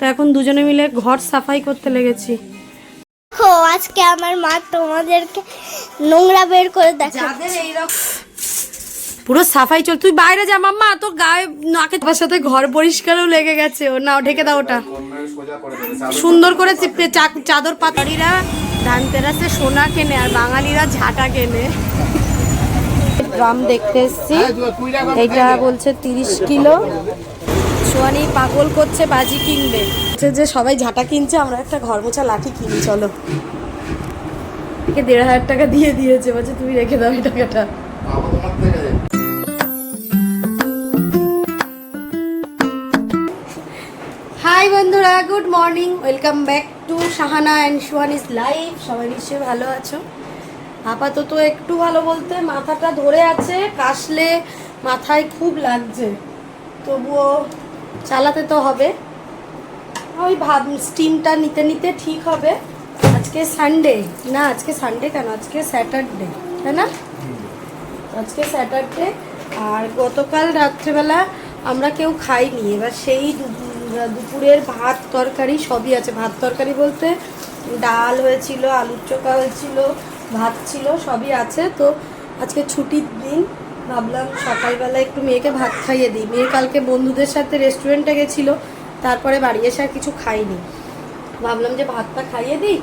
তো এখন দুজনে মিলে ঘর সাফাই করতে লেগেছি। দেখো আজকে আমার মা তোমাদেরকে নোংরা বের করে দেখাচ্ছে। পুরো সাফাই চল তুই বাইরে যা মাম্মা তোর গায়ে নাকে তোমার সাথে ঘর পরিষ্কারও লেগে গেছে। ও নাও ঢেকে দাও ওটা। সুন্দর করে চিপে চা- চাদর পাতারিরা ধানতেরাসে সোনা কেনে আর বাঙালিরা ঝাঁটা কেনে। ড্রাম দেখতে এসছি। এইটা বলছে তিরিশ কিলো। সোয়ানি পাগল করছে, বাজি কিনবে। বলছে যে সবাই ঝাঁটা কিনছে, আমরা একটা ঘর মোছা লাঠি কিনি, চলো। একে দেড় হাজার টাকা দিয়ে দিয়েছে, বলছে, তুমি রেখে দাও এই টাকাটা। হাই বন্ধুরা good morning welcome back to Shahana and Suhani's life সবাই নিশ্চয়ই ভালো আছো? আপাতত একটু ভালো বলতে মাথাটা ধরে আছে, কাশলে মাথায় খুব লাগছে। তবুও চালাতে তো হবে। ওই ভাব স্টিমটা নিতে নিতে ঠিক হবে। আজকে সানডে না, আজকে সানডে কেন? আজকে স্যাটারডে তাই না? আজকে স্যাটারডে আর গতকাল রাত্রেবেলা আমরা কেউ খাইনি। এবার সেই দুপুরের ভাত, তরকারি সবই আছে। ভাত, তরকারি বলতে ডাল হয়েছিল, আলুর চোখা হয়েছিল, ভাত ছিল, সবই আছে। তো আজকে ছুটির দিন ভাবলাম সকালবেলা একটু মেয়েকে ভাত খাইয়ে দিই। মেয়ে কালকে বন্ধুদের সাথে রেস্টুরেন্টে গেছিল, তারপরে বাড়ি এসে আর কিছু খাইনি। ভাবলাম যে ভাতটা খাইয়ে দিই,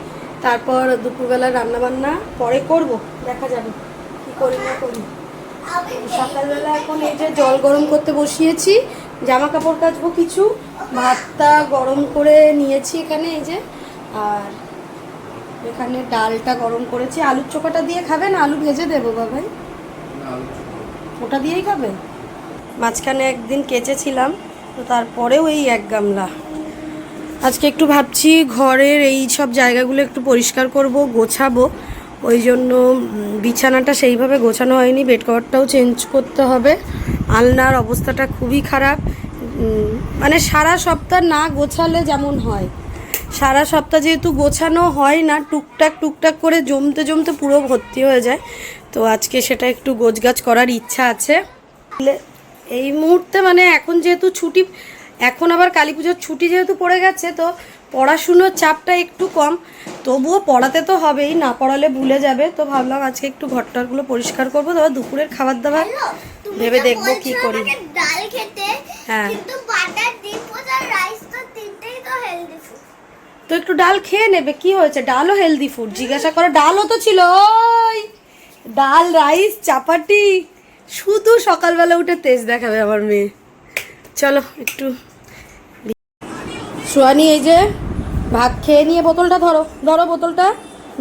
তারপর দুপুরবেলা রান্না বান্না পরে করব, দেখা যাবে কি করি না করি। সকালবেলা এখন এই যে জল গরম করতে বসিয়েছি জামা কাপড় কাচবো কিছু, ভাতটা গরম করে নিয়েছি এখানে এই যে, আর এখানে ডালটা গরম করেছি। আলুর চোখাটা দিয়ে খাবেন? আলু ভেজে দেবো বাবাই ওটা দিয়েই খাবে? মাঝখানে একদিন কেচেছিলাম, তো তারপরেও এই এক গামলা। আজকে একটু ভাবছি ঘরের এই সব জায়গাগুলো একটু পরিষ্কার করব, গোছাবো। ওই জন্য বিছানাটা সেইভাবে গোছানো হয়নি, বেড কভারটাও চেঞ্জ করতে হবে। আলনার অবস্থাটা খুবই খারাপ। মানে সারা সপ্তাহ না গোছালে যেমন হয়। সারা সপ্তাহ যেহেতু গোছানো হয় না, টুকটাক টুকটাক করে জমতে জমতে পুরো ভর্তি হয়ে যায়। তো আজকে সেটা একটু গোছগাছ করার ইচ্ছা আছে। এই মুহূর্তে মানে এখন যেহেতু ছুটি এখন আবার কালী পুজোর ছুটি যেহেতু পড়ে গেছে তো পড়াশুনোর চাপটা একটু কম। তবুও পড়াতে তো হবেই না পড়ালে ভুলে যাবে। তো ভাবলাম আজকে একটু ঘরটারগুলো পরিষ্কার করব। তারপর দুপুরের খাবার দাবার ভেবে দেখব কি করি। হ্যাঁ। তো একটু ডাল খেয়ে নেবে কি হয়েছে? ডালও হেলদি ফুড জিজ্ঞাসা করো ডালও তো ছিল ওই! ডাল, রাইস, চাপাটি, শুধু সকালবেলা উঠে তেজ দেখাবে আমার মেয়ে। চলো একটু সোয়ানি এই যে ভাত খেয়ে নিয়ে বোতলটা ধরো ধরো বোতলটা,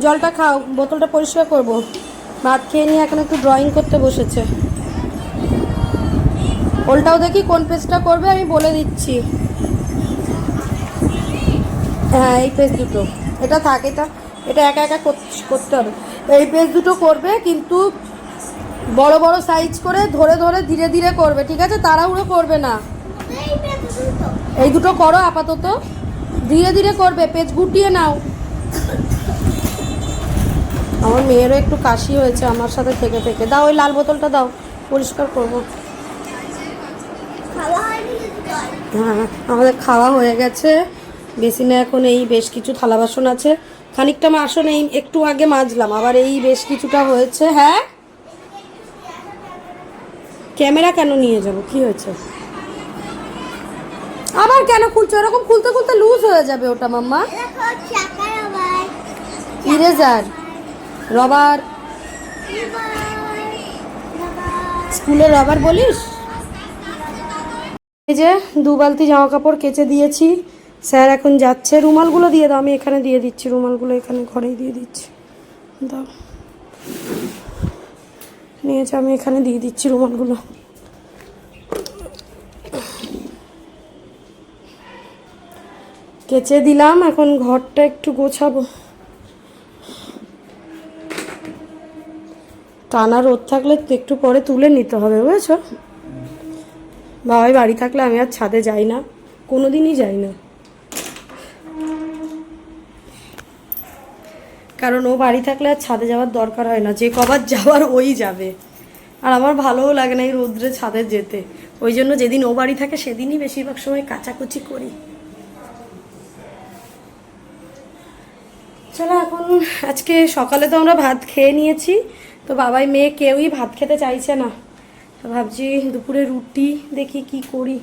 জলটা খাও, বোতলটা পরিষ্কার করব। ভাত খেয়ে নিয়ে এখন একটু ড্রয়িং করতে বসেছে। ওলটাও দেখি কোন পেজটা করবে, আমি বলে দিচ্ছি। হ্যাঁ এই পেজ দুটো। এটা থাক, এটা এটা একা একা কর- করতে হবে। এই পেজ দুটো করবে, কিন্তু বড় বড় সাইজ করে ধরে ধরে ধীরে ধীরে করবে, ঠিক আছে? তাড়াহুড়ো করবে না। এই দুটো করো আপাতত। ধীরে ধীরে করবে পেজ গুটিয়ে নাও। আমার মেয়েরও একটু কাশি হয়েছে, আমার সাথে থেকে থেকে। দাও, ওই লাল বোতলটা দাও, পরিষ্কার করব। হ্যাঁ আমাদের খাওয়া হয়ে গেছে। বেসিনে এখন এই বেশ কিছু থালা বাসন আছে। খানিকটা বাসন এই একটু আগে মাজলাম, আবার এই বেশ কিছুটা হয়েছে। হ্যাঁ? ক্যামেরা কেন নিয়ে যাব? কি হয়েছে? আবার কেন খুলছো? এরকম খুলতে খুলতে লুজ হয়ে যাবে ওটা, মাম্মা। Eraser, rubber. স্কুলে রবার বলিস? এই যে, দু বালতি জামা কাপড় কেচে দিয়েছি। স্যার, এখন যাচ্ছে। রুমালগুলো দিয়ে দাও, আমি এখানে দিয়ে দিচ্ছি। রুমালগুলো এখানে ঘরেই দিয়ে দিচ্ছি। দাও। নিয়েছে, আমি এখানে দিয়ে দিচ্ছি রুমালগুলো। কেচে দিলাম, এখন ঘরটা একটু গোছাবো। টানা রোদ থাকলে একটু পরে তুলে নিতে হবে, বুঝেছ? বাবাই বাড়ি থাকলে আমি আর ছাদে যাই না। কোনো দিনই যাই না। কারণ ও বাড়ি থাকলে আর ছাদে যাওয়ার দরকার হয় না। যে কবার যাওয়ার ওই যাবে। আর আমার ভালোও লাগে না এই রৌদ্রে ছাদে যেতে। ওই জন্য যেদিন ও বাড়ি থাকে সেদিনই বেশিরভাগ সময় কাচাকুচি করি। চলো এখন আজকে সকালে তো আমরা ভাত খেয়ে নিয়েছি। তো বাবাই মেয়ে কেউই ভাত খেতে চাইছে না। ভাবছি দুপুরে রুটি দেখি কি করি।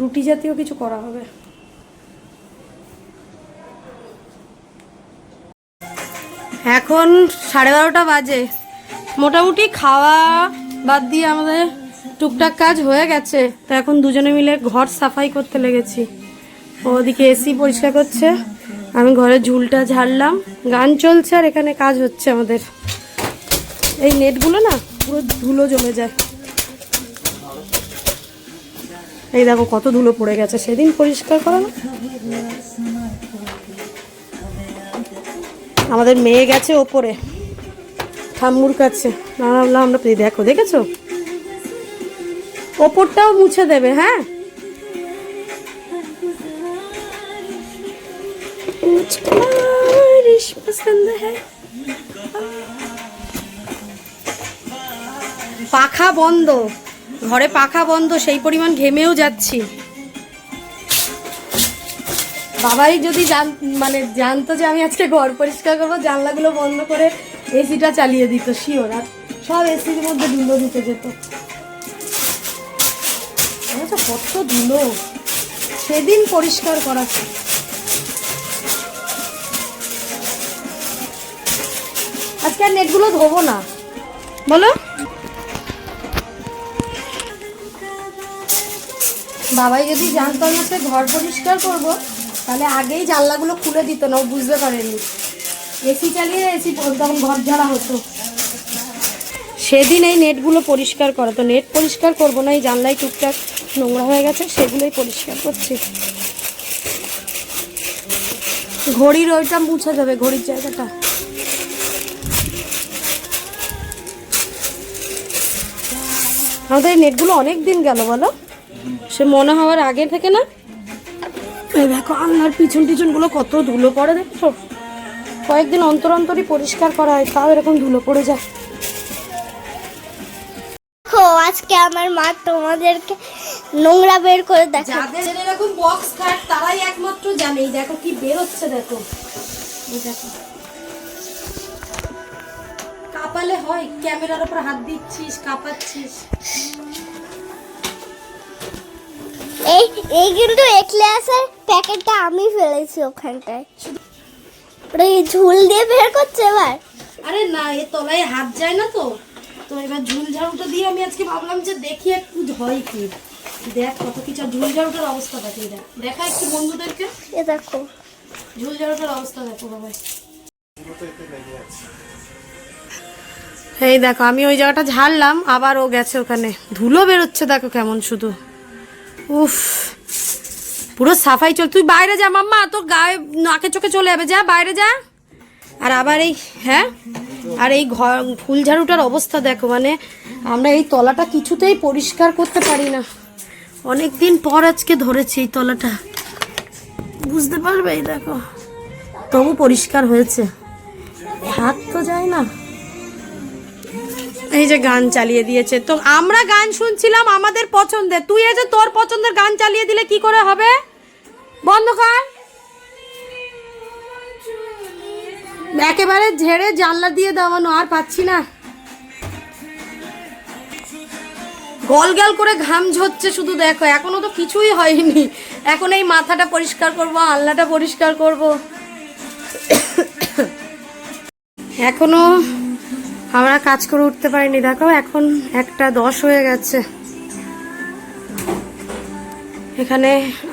রুটি জাতীয় কিছু করা হবে। এখন সাড়ে বারোটা বাজে। মোটামুটি খাওয়া বাদ দিয়ে আমাদের টুকটাক কাজ হয়ে গেছে। তো এখন দুজনে মিলে ঘর সাফাই করতে লেগেছি। ওদিকে এসি পরিষ্কার করছে। আমি ঘরে ঝুলটা ঝাড়লাম। গান চলছে আর এখানে কাজ হচ্ছে আমাদের। এই নেটগুলো না পুরো ধুলো জমে যায়। এই দেখো কত ধুলো পড়ে গেছে। সেদিন পরিষ্কার করা আমাদের মেয়ে গেছে ওপরে। ঠাম্মুর কাছে। ভাবলাম আমরা দেখো, দেখেছ? ওপরটাও মুছে দেবে হ্যাঁ? পাখা বন্ধ। ঘরে পাখা বন্ধ, সেই পরিমাণ ঘেমেও যাচ্ছি। বাবাই যদি জান মানে জানতো যে আমি আজকে ঘর পরিষ্কার করব, জানলাগুলো বন্ধ করে এসিটা চালিয়ে দিত শিওর আর সব এসির মধ্যে ধুলো ঢুকে যেত। কত ধুলো। সেদিন পরিষ্কার করা আজকে আর নেটগুলো ধোবো না। বলো। বাবাই যদি জানতো আমি আজকে ঘর পরিষ্কার করব তাহলে আগেই জানলাগুলো খুলে দিত না, ও বুঝতে পারেনি। এসি চালিয়ে এসি তখন ঘর ঝাড়া হতো। সেদিন এই নেটগুলো পরিষ্কার করা, তো নেট পরিষ্কার করব না, এই জানলাই টুকটাক নোংরা হয়ে গেছে, সেগুলোই পরিষ্কার করছি। ঘড়ির ওইটা মুছে যাবে, ঘড়ির জায়গাটা। আমাদের নেটগুলো অনেক দিন গেল বলো? সে মনে হওয়ার আগে থেকে না? দেখো আল্লাহর পিছন টিছনগুলো কত ধুলো পড়ে দেখছ? কয়েকদিন অন্তর অন্তরই পরিষ্কার করা হয় তাও এরকম ধুলো পড়ে যায়। ও আজকে আমার মা তোমাদেরকে নোংরা বের করে দেখা যাদের এরকম বক্স খাট তারাই একমাত্র জানে। এই দেখো কি বের হচ্ছে দেখো। এই দেখো। কাপালে হয় ক্যামেরার উপর হাত দিচ্ছিস কাঁপাচ্ছিস। এই এই কিন্তু এক্লেয়াসের প্যাকেটটা আমি ফেলেছি ওখানটায়। ওটা এই ঝুল দিয়ে বের করছে এবার? আরে না এ তলায় হাত যায় না তো। তো এবার ঝুল ঝাড়ুটা দিয়ে আমি আজকে ভাবলাম যে দেখি একটু হয় কি। দেখ কত কিছু ঝুল ঝাড়ুটার অবস্থা দেখি দেখ। দেখা একটু বন্ধুদেরকে। এ দেখো। ঝুল ঝাড়ুটার অবস্থা দেখো বাবা এই দেখো আমি ওই জায়গাটা ঝাড়লাম আবার ও গেছে ওখানে। ধুলো বেরোচ্ছে দেখো কেমন শুধু। উফ। পুরো সাফাই চল তুই বাইরে যা মাম্মা, তোর গায়ে নাকে চোখে চলে যাবে, যা বাইরে যা। আর আবার এই হ্যাঁ? আর এই ঘর ফুল ঝাড়ুটার অবস্থা দেখো মানে আমরা এই তলাটা কিছুতেই পরিষ্কার করতে পারি না। অনেক দিন পর আজকে ধরেছি এই তলাটা। বুঝতে পারবে দেখো। তবু পরিষ্কার হয়েছে। হাত তো যায় না। এই যে গান চালিয়ে দিয়েছে। তো আমরা গান শুনছিলাম আমাদের পছন্দের। তুই এই যে তোর পছন্দের গান চালিয়ে দিলে কি করে হবে? বন্ধ কর। একেবারে ঝেড়ে জানলা দিয়ে দেওয়ানো আর পাচ্ছি না। গল গল করে ঘাম ঝরছে শুধু দেখো, এখনও তো কিছুই হয়নি। এখন এই মাথাটা পরিষ্কার করব আল্লাটা পরিষ্কার করব। এখনও আমরা কাজ করে উঠতে পারিনি। দেখো এখন একটা দশ হয়ে গেছে। এখানে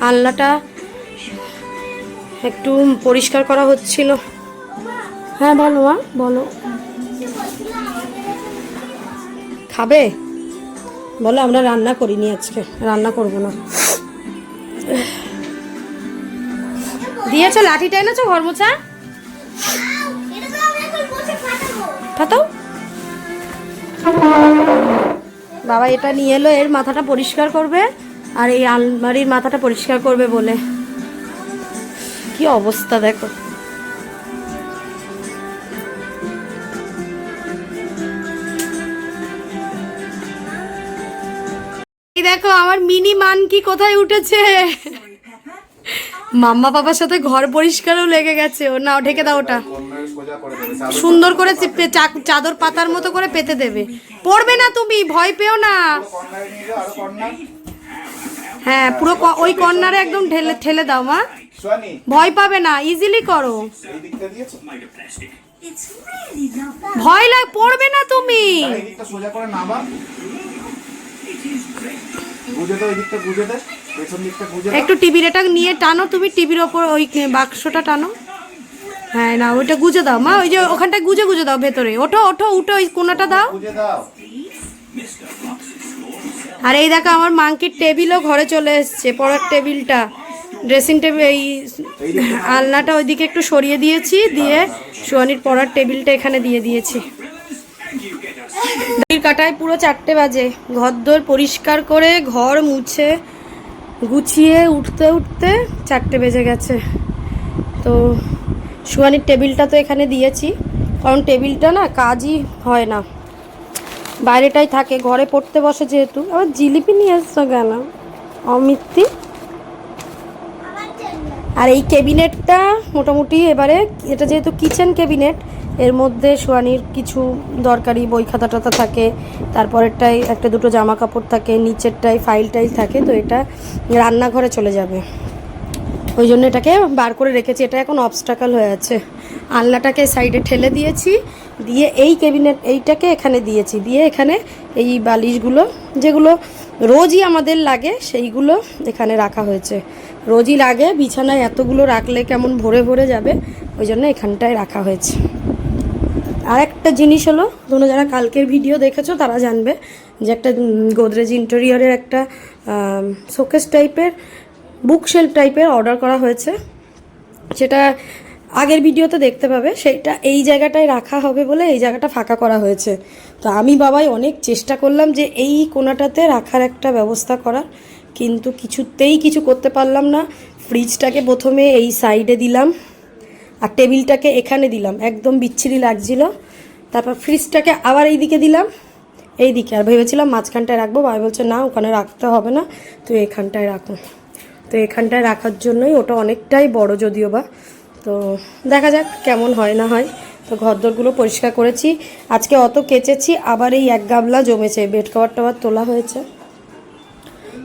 আল্লাটা একটু পরিষ্কার করা হচ্ছিল। হ্যাঁ বলো মা বলো। খাবে? বলো আমরা রান্না করিনি আজকে। রান্না করব না। দিয়েছ লাঠিটা এনেছো ঘর মোছা ফাতাও বাবা, এটা নিয়ে এলো, এর মাথাটা পরিষ্কার করবে আর এই আলমারির মাথাটা পরিষ্কার করবে বলে। কি অবস্থা দেখো। দেখো, আমার মিনি মান কি কোথায় উঠেছে? মাম্মা বাবার সাথে ঘর পরিষ্কারও লেগে গেছে। ও না ঢেকে দাও ওটা। সুন্দর করে চাদর পাতার মতো করে পেতে দেবে। পড়বে না তুমি ভয় পেও না। হ্যাঁ পুরো ওই কর্নারে একদম ঢেলে ঠেলে দাও মা। ভয় পাবে না ইজিলি করো। ভয় লাগ পড়বে না তুমি। একটু টিভির এটা নিয়ে টানো তুমি টিভির ওপর ওই বাক্সটা টানো। হ্যাঁ না ওইটা গুজে দাও মা ওই যে ওখানটা গুজে গুজে দাও ভেতরে। ওঠো ওঠো উঠো ওই কোনাটা দাও। আর এই দেখো আমার মাংকির টেবিলও ঘরে চলে এসছে পড়ার টেবিলটা। ড্রেসিং টেবিল এই আলনাটা ওইদিকে একটু সরিয়ে দিয়েছি দিয়ে সোয়ানির পড়ার টেবিলটা এখানে দিয়ে দিয়েছি। ঘড়ির কাটায় পুরো চারটে বাজে। ঘর দোর পরিষ্কার করে ঘর মুছে গুছিয়ে উঠতে উঠতে চারটে বেজে গেছে। তো সোয়ানির টেবিলটা তো এখানে দিয়েছি, কারণ টেবিলটা না কাজই হয় না। বাইরেটাই থাকে, ঘরে পড়তে বসে যেহেতু। আবার জিলিপি নিয়ে এসছো কেন, অমিত্তি? আর এই ক্যাবিনেটটা মোটামুটি এবারে, এটা যেহেতু কিচেন ক্যাবিনেট, এর মধ্যে সোয়ানির কিছু দরকারি বই খাতা টাতা থাকে, তারপরেরটাই একটা দুটো জামা কাপড় থাকে, নিচেরটাই ফাইল টাইল থাকে, তো এটা রান্নাঘরে চলে যাবে। ওই জন্য এটাকে বার করে রেখেছি। এটা এখন অবস্টাকাল হয়ে আছে। আলনাটাকে সাইডে ঠেলে দিয়েছি। দিয়ে এই ক্যাবিনেট এইটাকে এখানে দিয়েছি। দিয়ে এখানে এই বালিশগুলো, যেগুলো রোজই আমাদের লাগে, সেইগুলো এখানে রাখা হয়েছে। রোজই লাগে, বিছানায় এতগুলো রাখলে কেমন ভরে ভরে যাবে ওই জন্য এখানটায় রাখা হয়েছে। আর একটা জিনিস হলো, তোমরা যারা কালকের ভিডিও দেখেছ, তারা জানবে যে একটা গোদরেজ ইন্টেরিয়রের একটা শোকেস টাইপের বুক শেলফ টাইপের অর্ডার করা হয়েছে। সেটা আগের ভিডিওতে দেখতে পাবে। সেইটা এই জায়গাটায় রাখা হবে বলে এই জায়গাটা ফাঁকা করা হয়েছে। তো আমি বাবাই অনেক চেষ্টা করলাম যে এই কোনাটাতে রাখার একটা ব্যবস্থা করার। কিন্তু কিছুতেই কিছু করতে পারলাম না। ফ্রিজটাকে প্রথমে এই সাইডে দিলাম। আর টেবিলটাকে এখানে দিলাম। একদম বিচ্ছিরি লাগছিল। তারপর ফ্রিজটাকে আবার এই দিকে দিলাম। এই দিকে আর ভেবেছিলাম মাঝখানটায় রাখব। বাবা বলছে, না, ওখানে রাখতে হবে না। তো এখানটায় রাখো। তো এখানটায় রাখার জন্যই ওটা অনেকটাই বড় যদিও বা। তো দেখা যাক কেমন হয় না হয়। তো ঘরদোরগুলো পরিষ্কার করেছি। আজকে অত কেচেছি, আবার এই এক গাবলা জমেছে, বেড কভার টাভার তোলা হয়েছে।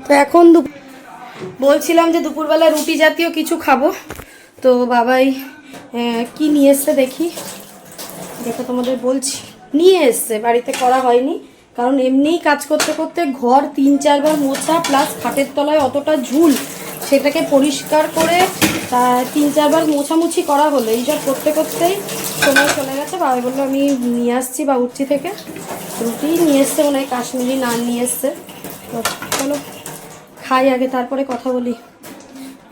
তো এখন বলছিলাম যে দুপুরবেলা রুটি জাতীয় কিছু খাব। তো বাবাই কি নিয়ে এসছে দেখি। দেখো তোমাদের বলছি। নিয়ে এসছে, বাড়িতে করা হয়নি। কারণ এমনিই কাজ করতে করতে ঘর তিন চারবার মোছা, প্লাস খাটের তলায় অতটা ঝুল। সেটাকে পরিষ্কার করে তিন চারবার মোছামুছি করা হলো। এইসব করতে করতেই সময় চলে গেছে। বাবা বলল, আমি নিয়ে আসছি বা উঠছি থেকে। রুটি নিয়ে এসছে মনে হয়, কাশ্মীরি নান নিয়ে এসছে। চলো, খাই আগে, তারপরে কথা বলি।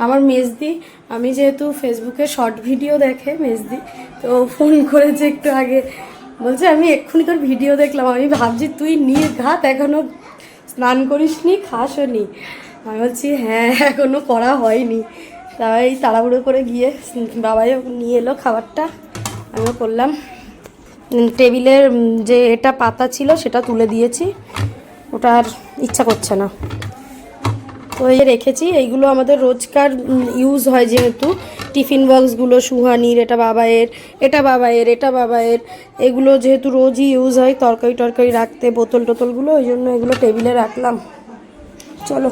আমার মেজদি, আমি যেহেতু ফেসবুকে শর্ট ভিডিও দেখে মেজদি, তো ফোন করেছে একটু আগে। বলছে, আমি এক্ষুনি তোর ভিডিও দেখলাম। আমি ভাবছি, তুই নির্ঘাত এখনও স্নান করিসনি খাসও নি আমি বলছি হ্যাঁ এখনও করা হয়নি। তাই তাড়াহুড়ো করে গিয়ে বাবাই নিয়ে এলো খাবারটা। আমিও করলাম। টেবিলের যে এটা পাতা ছিল সেটা তুলে দিয়েছি। ওটা আর ইচ্ছা করছে না। তো এই রেখেছি, এইগুলো আমাদের রোজকার ইউজ হয় যেহেতু। টিফিন বক্সগুলো, সুহানির, এটা বাবায়ের এটা বাবায়ের এটা বাবায়ের এগুলো যেহেতু রোজই ইউজ হয় তরকারি টরকারি রাখতে বোতল টোতলগুলো ওই জন্য এগুলো টেবিলে রাখলাম। চলো।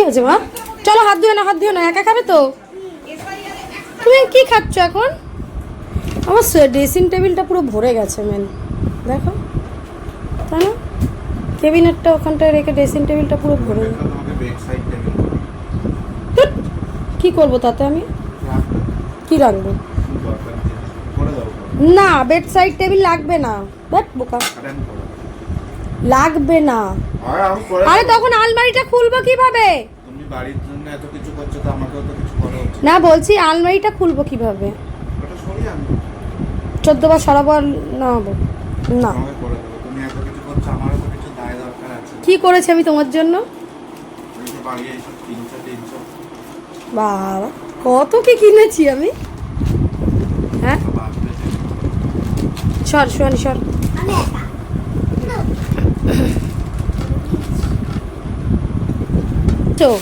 কি আছে মা? চলো হাত ধুয়ে না হাত ধুয়ে না একা খাবে তো? তুমি কি খাচ্ছ এখন? আমার ড্রেসিং টেবিলটা পুরো ভরে গেছে মেন দেখো, তাই না? কেবিনেটটা ওখানটায় রেখে ড্রেসিং টেবিলটা পুরো ভরে কি করব তাতে আমি? কি রাখব? না বেড সাইড টেবিল লাগবে না। বেট বোকা। লাগবে না। আরে আমি। তখন আলমারিটা খুলবো কীভাবে? তুমি বাড়ির জন্য এত কিছু করছ তো আমাকেও তো কিছু করা উচিত। না বলছি আলমারিটা খুলবো কীভাবে? ওটা সরিয়ে আনব। চোদ্দ বার সরাবো আর না হব। না। তুমি এত কিছু করছ আমারও তো কিছু দায় দরকার আছে। কি করেছি আমি তোমার জন্য? বাবা কত কি কিনেছি আমি? হ্যাঁ। সর শোন সর আমি একা দুটো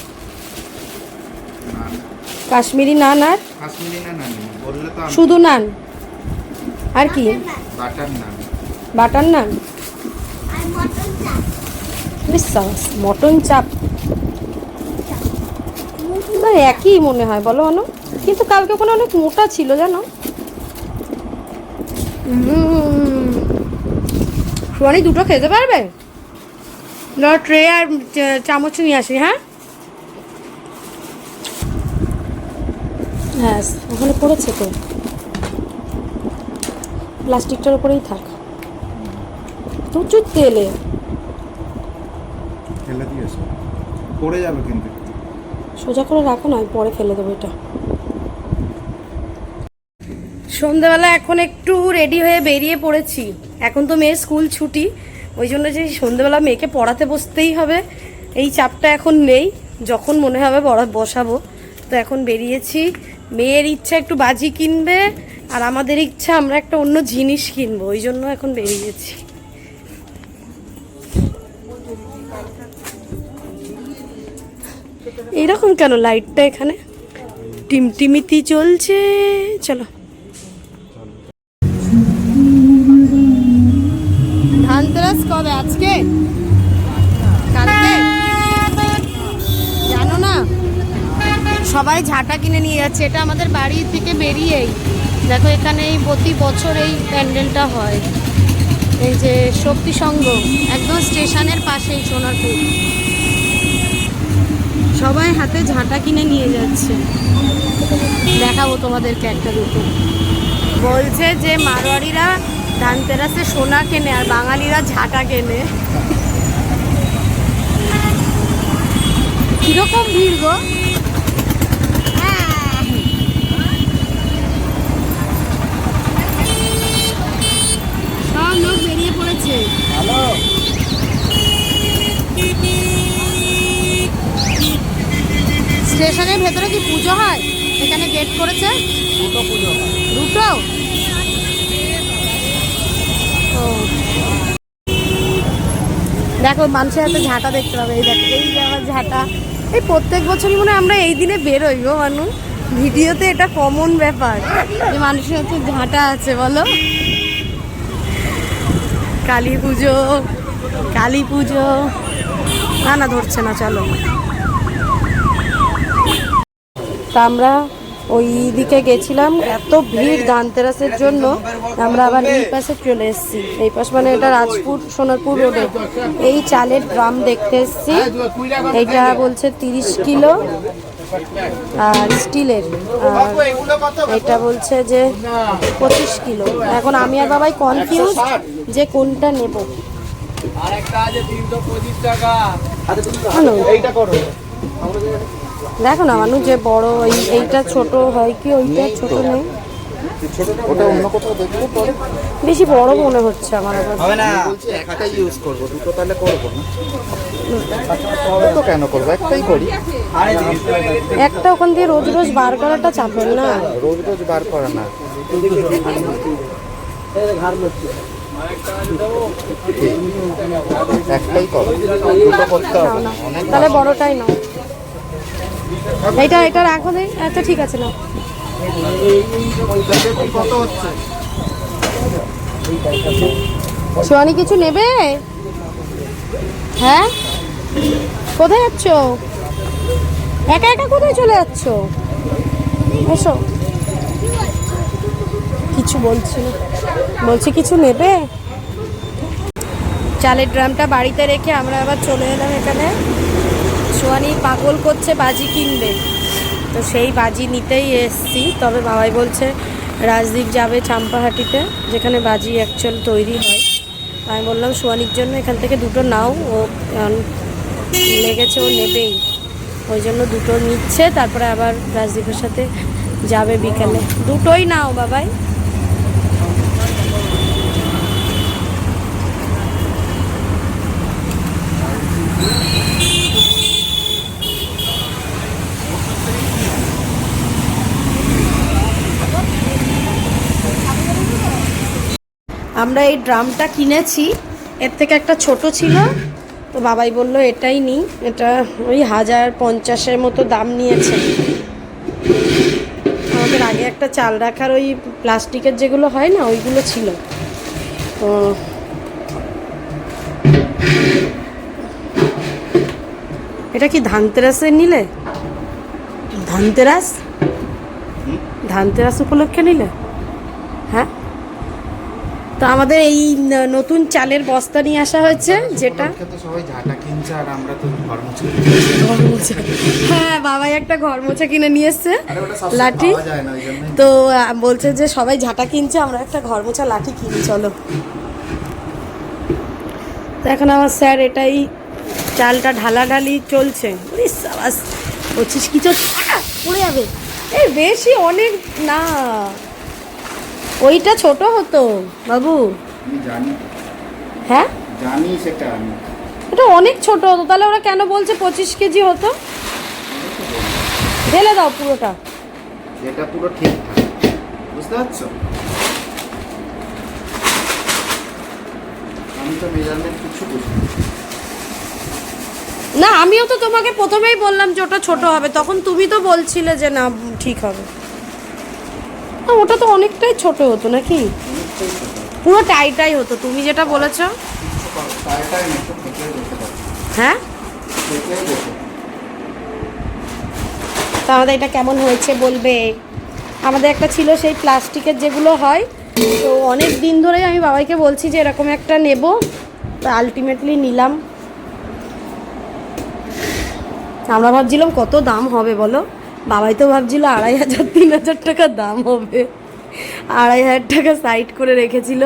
কাশ্মীরি নান আর? শুধু নান? আর কি? Butter naan. Butter naan? Mutton chaap. একই মনে হয় বলো অনু কিন্তু কালকে ওখানে অনেক মোটা ছিল জানো? সোয়ানি দুটো খেতে পারবে? না ট্রে আর চামচ নিয়ে আসি হ্যাঁ? হ্যাঁ ওখানে পড়েছে তো। প্লাস্টিকটার উপরেই থাক। প্রচুর তেলে। ফেলে দিয়েছে। পড়ে যাবে কিন্তু। সোজা করে রাখো না আমি পরে ফেলে দেবো এটা। সন্ধ্যাবেলা এখন একটু রেডি হয়ে বেরিয়ে পড়েছি। এখন তো মেয়ের স্কুল ছুটি। ওই জন্য যে সন্ধ্যাবেলা মেয়েকে পড়াতে বসতেই হবে। এই চাপটা এখন নেই। যখন মনে হবে পড়া বসাবো। তো এখন বেরিয়েছি। মেয়ের ইচ্ছা একটু বাজি কিনবে, আর আমাদের ইচ্ছা আমরা একটা অন্য জিনিস কিনবো, ওই জন্য এখন বেরিয়ে বেরিয়েছি এইরকম কেন লাইটটা এখানে? টিমটিমিতি চলছে, চলো। ধানতেরাস কবে? আজকে? সবাই ঝাঁটা কিনে নিয়ে যাচ্ছে। এটা আমাদের বাড়ি থেকে বেরিয়েই। দেখো এখানে এই প্রতি বছর এই প্যান্ডেলটা হয়। এই যে শক্তি সংঘ, একদম স্টেশনের পাশেই সোনারপুর। সবাই হাতে ঝাঁটা কিনে নিয়ে যাচ্ছে। দেখাবো তোমাদেরকে একটা দুটো। বলছে যে মারোয়ারিরা ধানতেরাসে সোনা কেনে আর বাঙালিরা ঝাঁটা কেনে। কীরকম ভিড় গো সব লোক বেরিয়ে পড়েছে স্টেশনের ভেতরে কি পুজো হয়? এখানে গেট করেছে? দুটো পুজো দুটো? ও। দেখো মানুষের হাতে ঝাঁটা দেখতে পাবে। এই দেখো এই যে আমার ঝাঁটা। এই প্রত্যেক বছরই মনে হয় আমরা এই দিনে বেরোই গো মানু। ভিডিওতে এটা কমন ব্যাপার। যে মানুষের হাতে ঝাঁটা আছে বলো। কালী পুজো কালী পুজো। না না ধরছে না চলো। তা আমরা ওই দিকে গেছিলাম। এত ভিড় ধানতেরাসের জন্য। আমরা আবার এই পাশে চলে এসেছি। এই পাশ মানে এটা রাজপুর সোনারপুর রোডে এই চালের ড্রাম দেখতে এসেছি। এটা বলছে তিরিশ কিলো। আর স্টিলের। আর এটা বলছে যে পঁচিশ কিলো। এখন আমি আর বাবাই কনফিউজ যে কোনটা নেব। ভালো এইটা করো। দেখো না মানুষ যে বড় ওই এইটা ছোট হয় কি ওইটা ছোট নেই। ওটা অন্য কোথাও দেখব পরে বেশি বড় মনে হচ্ছে আমার হবে না। বলছি একটাই ইউজ করব? দুটো তাহলে করব না তো কেন করব একটাই করি একটা ওখান দিয়ে রোজ রোজ বার করাটা চাপের না। রোজ রোজ বার করে না। একটাই করো দুটো করতে হবে। না না অনেক তাহলে বড়টাই নাও। এইটা এটা রাখো দে আচ্ছা ঠিক আছে না সোয়ানি কিছু নেবে? হ্যাঁ? কোথায় যাচ্ছ? একা একা কোথায় চলে যাচ্ছ? এসো। কিছু বলছি বলছি, কিছু নেবে? চালের ড্রামটা বাড়িতে রেখে আমরা আবার চলে এলাম এখানে। সোয়ানি পাগল করছে বাজি কিনবে। তো সেই বাজি নিতেই এসছি। তবে বাবাই বলছে, রাজদীপ যাবে চাম্পাহাটিতে, যেখানে বাজি অ্যাকচুয়াল তৈরি হয়। আমি বললাম সোয়ানির জন্য এখান থেকে দুটো নাও, ও লেগেছে, ও নেবেই। ওই জন্য দুটো নিচ্ছে, তারপরে আবার রাজদীপের সাথে যাবে বিকালে। দুটোই নাও বাবাই। আমরা এই ড্রামটা কিনেছি। এর থেকে একটা ছোট ছিল। তো বাবাই বলল এটাই নিই। এটা ওই হাজার পঞ্চাশের মতো দাম নিয়েছে। আমাদের আগে একটা চাল রাখার ওই প্লাস্টিকের যেগুলো হয় না ওইগুলো ছিল। তো এটা কি ধানতেরাসের নিলে? ধানতেরাস? ধানতেরাস উপলক্ষে নিলে? তো আমাদের এই নতুন চালের বস্তা নিয়ে আসা হয়েছে যেটা উপলক্ষে সবাই ঝাঁটা কিনছে আর আমরা তো ঘর মুছে ঘর মোছা হ্যাঁ বাবাই একটা ঘর মোছা কিনে নিয়ে এসছে লাঠি। তো বলছে যে সবাই ঝাঁটা কিনছে আমরা একটা ঘর মোছা লাঠি কিনি চলো। তো এখন আমার স্যার এটাই চালটা ঢালাঢালি চলছে। বলছিস কিছু পড়ে যাবে। এই বেশি অনেক না। ওইটা ছোট হতো বাবু। জানি। হ্যাঁ? জানি সেটা আমি। এটা অনেক ছোট হতো তাহলে ওরা কেন বলছে পঁচিশ কেজি হতো? ঢেলে দাও পুরোটা। এটা পুরো ঠিকঠাক বুঝতে পারছ? আমি তো মেজারমেন্ট কিছু বুঝি না। না আমিও তো তোমাকে প্রথমেই বললাম যে ওটা ছোট হবে তখন তুমি তো বলছিলে যে না ঠিক হবে। ওটা তো অনেকটাই ছোট হতো নাকি। পুরো টাইটাই হতো, তুমি যেটা বলেছ। হ্যাঁ? থেকেই যেতে তো আমাদের এটা কেমন হয়েছে বলবে? আমাদের একটা ছিল সেই প্লাস্টিকের যেগুলো হয়, তো অনেক দিন ধরেই আমি বাবাইকে বলছি যে এরকম একটা নেব, তো আলটিমেটলি নিলাম। আমরা ভাবছিলাম কত দাম হবে বলো? বাবাই তো ভাবছিল আড়াই হাজার তিন হাজার টাকা দাম হবে। আড়াই হাজার টাকা সাইড করে রেখেছিল।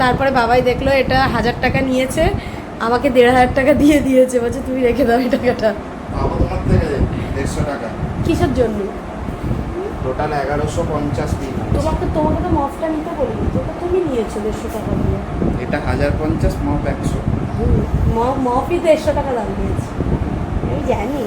তারপরে বাবাই দেখল এটা হাজার টাকা নিয়েছে আমাকে দেড় হাজার টাকা দিয়ে দিয়েছে। বলছে তুমি রেখে দাও এই টাকাটা। কিসের জন্য? টোটাল এগারোশো পঞ্চাশ দিন তোমাকে তোমাকে তো মফটা নিতে তোকে তুমি নিয়েছো দেড়শো টাকা দিয়ে। এটা হাজার পঞ্চাশ মপ একশো। মফই দেড়শো টাকা দাম দিয়েছে। আমি জানি।